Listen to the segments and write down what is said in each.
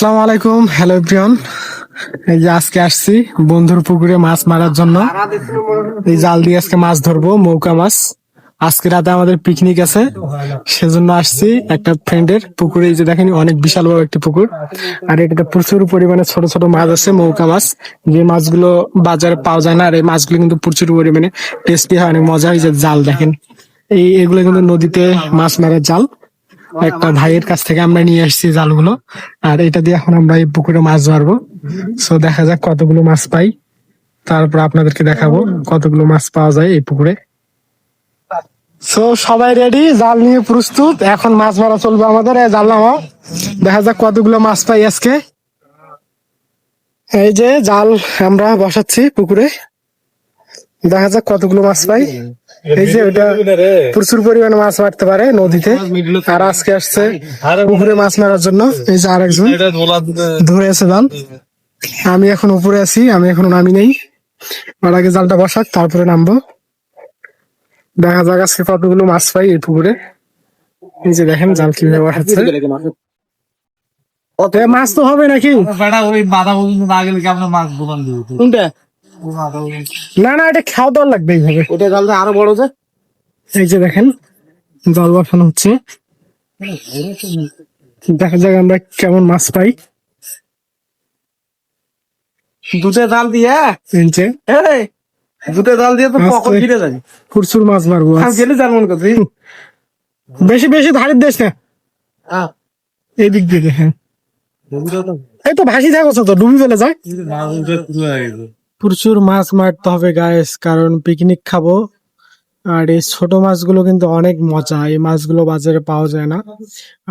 আসসালামু আলাইকুম, হ্যালো প্রিয়ন এই যে আজকে আসছি বন্ধুর পুকুরে মাছ মারার জন্য। এই জাল দিয়ে আজকে মাছ ধরবো, মৌকা মাছ। আজকে রাতে আমাদের পিকনিক আছে, সেজন্য আসছি একটা ফ্রেন্ডের পুকুরে। যে দেখেন, অনেক বিশাল বড় একটি পুকুর। আর এটাতে প্রচুর পরিমাণে ছোট ছোট মাছ আছে, মৌকা মাছ। যে মাছগুলো বাজারে পাওয়া যায় না, আর এই মাছগুলো কিন্তু প্রচুর পরিমাণে টেস্টি হয়, অনেক মজা হয় যে জাল দেখেন, এই এগুলো কিন্তু নদীতে মাছ মারার জাল। একটা ভাইয়ের কাছ থেকে আমরা নিয়ে আসছি জালগুলো। আর এটা দিয়ে এখন আমরা এই পুকুরে মাছ ধরবো। সো দেখা যাক কতগুলো মাছ পাই। তারপর আপনাদেরকে দেখাবো কতগুলো মাছ পাওয়া যায় এই পুকুরে। সো সবাই রেডি জাল নিয়ে প্রস্তুত। এখন মাছ মারা চলবে আমাদের। জাল দেখা যাক কতগুলো মাছ পাই আজকে। এই যে জাল আমরা বসাচ্ছি পুকুরে। দেখা যাক কতগুলো মাছ পাই। এই যে ওটা প্রচুর পরিমাণে মাছ মারতে পারে নদীতে। আর আজকে আসছে পুকুরে মাছ মারার জন্য। এই যে আরেকজন ধরে আছে জাল আমি এখন উপরে আছি আমি এখনও নামি নেই। আর আগে জালটা বসাক তারপরে নামবো। দেখা যাক আজকে কতগুলো মাছ পাই এই পুকুরে। এই যে দেখেন জাল কীভাবে বসাচ্ছে। মাছ। তো হবে নাকি? ওই না গেলে কেমন মাছ কোনটা? না না এটা খাওয়া দাওয়া লাগবে এইভাবে। ওটা জালটা আরও বড় যে। এই যে দেখেন জল বসানো হচ্ছে। দেখা যাক আমরা কেমন মাছ পাই। দুটো জাল দিয়ে? এই জাল দিয়ে তো তো- ফিরে যাবে প্রচুর মাছ মারবো গেলে যার মন করছি বেশি বেশি ধারের দেশ না। এই দিক দিয়ে দেখেন। এই তো ভাসি থাকো তো ডুবি ফেলে যায়। প্রচুর মাছ মারতে হবে গায়েস কারণ পিকনিক খাব। আর এই ছোট মাছগুলো কিন্তু অনেক মজা, এই মাছগুলো বাজারে পাওয়া যায় না।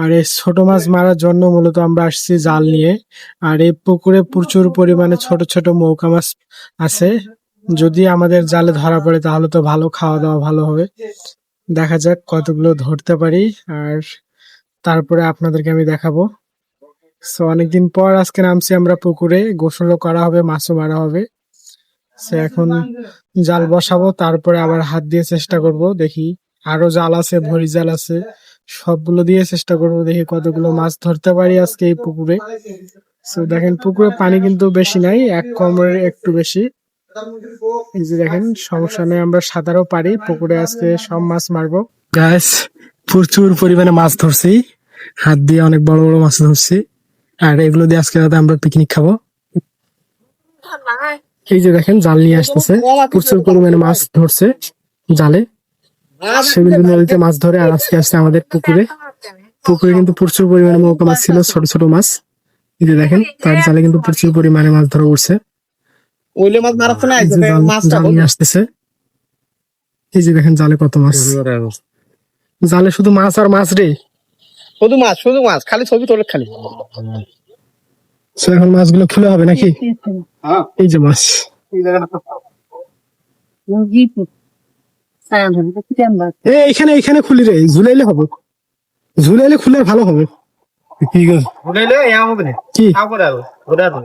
আর এই ছোট মাছ মারার জন্য মূলত আমরা আসছি জাল নিয়ে। আর এই পুকুরে প্রচুর পরিমাণে ছোট ছোট মৌকা মাছ আছে। যদি আমাদের জালে ধরা পড়ে, তাহলে তো ভালো খাওয়া দাওয়া ভালো হবে। দেখা যাক কতগুলো ধরতে পারি, আর তারপরে আপনাদেরকে আমি দেখাবো। সো অনেকদিন পর আজকে নামছি আমরা পুকুরে, গোসলও করা হবে, মাছও মারা হবে। সে এখন জাল বসাবো, তারপরে আবার হাত দিয়ে চেষ্টা করব, দেখি। আরও জাল আছে, ভরি জাল আছে, সবগুলো দিয়ে চেষ্টা করব, দেখি কতগুলো মাছ ধরতে পারি আজকে এই পুকুরে। সো দেখেন, পুকুরে পানি কিন্তু বেশি নাই, এক কমের একটু বেশি। এই যে দেখেন, সমস্যা নেই, আমরা সাঁতারও পারি, পুকুরে আজকে সব মাছ মারবো। গাছ প্রচুর পরিমাণে মাছ ধরছি, হাত দিয়ে অনেক বড় বড় মাছ ধরছি। আর এগুলো দিয়ে আজকে আমরা পিকনিক খাব। এই যে দেখেন জাল নিয়ে আসতেছে। প্রচুর পরিমাণে মাছ ধরছে জালে। সেগুলো নদীতে মাছ ধরে আর আজকে আসছে আমাদের পুকুরে। পুকুরে কিন্তু প্রচুর পরিমাণে মৌকা মাছ ছিল ছোট ছোট মাছ। এই যে দেখেন তার জালে কিন্তু প্রচুর পরিমাণে মাছ ধরা উঠছে ওইলে মাছ মারাচ্ছে না এই যে মাছটা নিয়ে আসতেছে। এই যে দেখেন জালে কত মাছ। জালে শুধু মাছ আর মাছ রে। শুধু মাছ শুধু মাছ খালি ছবি তোলে খালি। So, এখন মাছগুলো খুলে হবে নাকি? হ্যাঁ এই যে মাছ। এই জায়গাটা এ এখানে এখানে খুলি রে ঝুলাইলে হবে। ঝুলাইলে খুলে ভালো হবে। ঠিক আছে হবে না। কি? তাও তো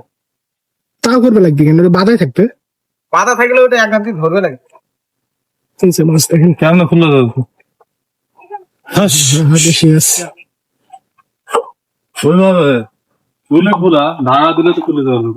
তাও করবে লাগবে কেন? বাধাই থাকবে। পাতা থাকলে ওটা এক গাঁতি ধরবে লাগে মাছ দেখেন। কেমন খুলে যাবে বেশি মাছ ওইভাবে খোলা ধারা দিলে তো খুলে যাবে